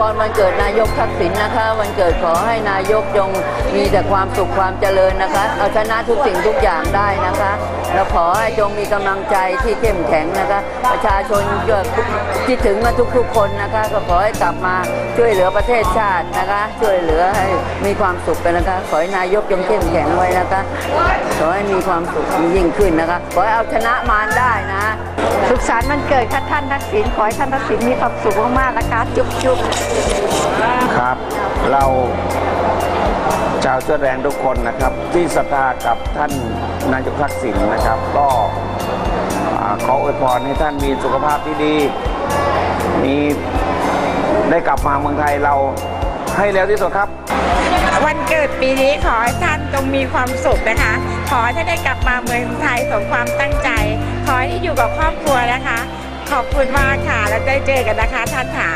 วันเกิดนายกทักษิณนะคะ วันเกิดขอให้นายกจงมีแต่ความสุขความเจริญนะคะ เอาชนะทุกสิ่งทุกอย่างได้นะคะแล้วขอให้จงมีกำลังใจที่เข้มแข็งนะคะ ประชาชนก็คิดถึงกันทุกๆคนนะคะ ก็ขอให้กลับมาช่วยเหลือประเทศชาตินะคะ ช่วยเหลือให้มีความสุขกันนะคะ ขอให้นายกจงเข้มแข็งไว้นะคะ ขอให้มีความสุขยิ่งขึ้นนะคะ ขอให้เอาชนะมารได้นะ สุขสันต์วันเกิดค่ะท่านทักษิณขอให้ท่านทักษิณมีความสุขมากๆนะคะ จุ๊บจุ๊บครับ เราชาวเสื้อแดงทุกคนนะครับ ที่ศรัทธากับท่านนายกทักษิณนะครับ ก็ขออวยพรให้ท่านมีสุขภาพที่ดีมีได้กลับมาเมืองไทยเราให้เร็วที่สุดครับ วันเกิดปีนี้ขอให้ท่านจงมีความสุขนะคะ ขอให้ท่านได้กลับมาเมืองไทยสมความตั้งใจ ขอให้อยู่กับครอบครัวนะคะ ขอบคุณมากค่ะแล้วได้เจอกันนะคะท่านขา